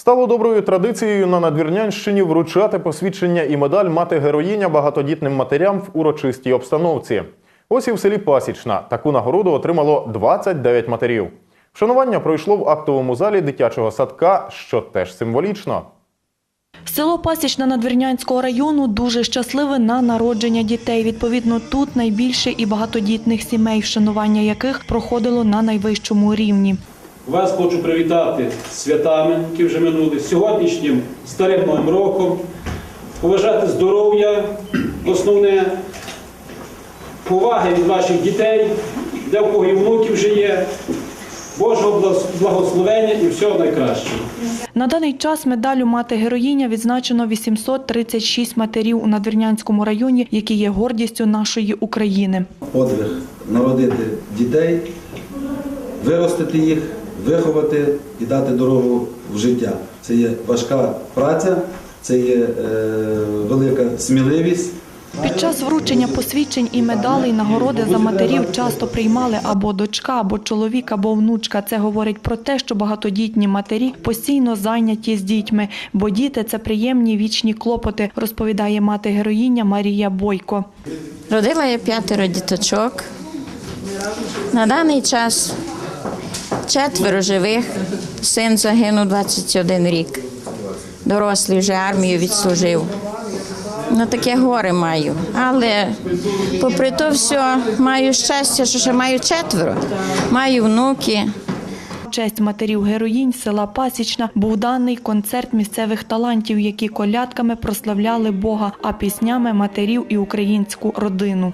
Стало доброю традицією на Надвірнянщині вручати посвідчення і медаль мати героїня багатодітним матерям в урочистій обстановці. Ось і в селі Пасічна таку нагороду отримало 29 матерів. Вшанування пройшло в актовому залі дитячого садка, що теж символічно. Село Пасічна Надвірнянського району дуже щасливе на народження дітей. Відповідно, тут найбільше і багатодітних сімей, вшанування яких проходило на найвищому рівні. Вас хочу привітати святами, які вже минули, сьогоднішнім старим новим роком, поважати здоров'я, основне, поваги від ваших дітей, де в кого і внуків вже є, Божого благословення і всього найкращого. На даний час медаллю мати героїня відзначено 836 матерів у Надвірнянському районі, які є гордістю нашої України. подвиг народити дітей, виростити їх, виховати і дати дорогу в життя. Це є важка праця, це є е, велика сміливість. Під час вручення посвідчень і медалей нагороди за матерів часто приймали або дочка, або чоловік, або внучка. Це говорить про те, що багатодітні матері постійно зайняті з дітьми, бо діти це приємні вічні клопоти, розповідає мати героїня Марія Бойко. Родила я п'ятеро діточок. На даний час четверо живих. Син загинув 21 рік. Дорослий вже армію відслужив. Ну, таке горе маю. Але попри то все, маю щастя, що ще маю четверо. Маю внуки. Честь матерів героїнь села Пасічна був даний концерт місцевих талантів, які колядками прославляли Бога, а піснями матерів і українську родину.